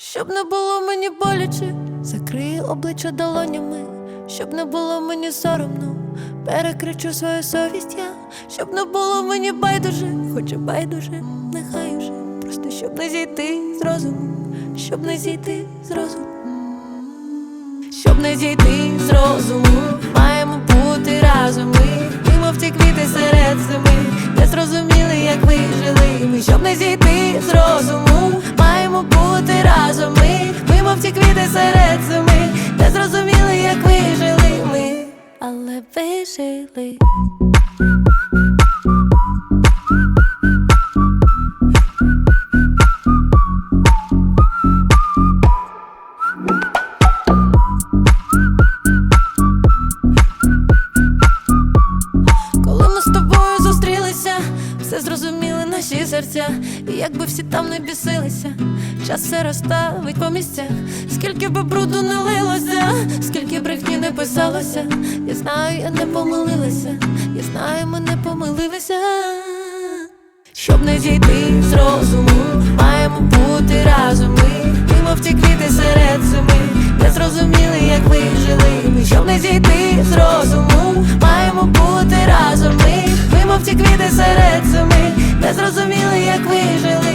Щоб не було мені боляче, закрию обличчя долонями, щоб не було мені соромно, перекричу свою совість я, щоб не було мені байдуже, хоч і байдуже, нехай уже, просто щоб не зійти з розуму, щоб не зійти з розуму. Щоб не зійти з розуму, маємо бути разом ми, ми мов ті квіти серед зими, не зрозуміли, як ви жили ми, щоб не зійти з розуму, маємо бути разом ми, ми мов ті квіти серед зими, не зрозуміли, як вижили ми, але ви все зрозуміли наші серця, і якби всі там не бісилися, час все розставить по місцях, скільки би бруду не лилося, скільки брехні не писалося, я знаю, я не помилилася, я знаю, ми не помилилися. Щоб не зійти з розуму, маємо бути разом ми, ми мов ті квіти серед зими, не зрозуміли, як ви жили ми, щоб не зійти з розуму, маємо бути разом ми, ми мов ті квіти серед зрозуміли, як ви жили ми.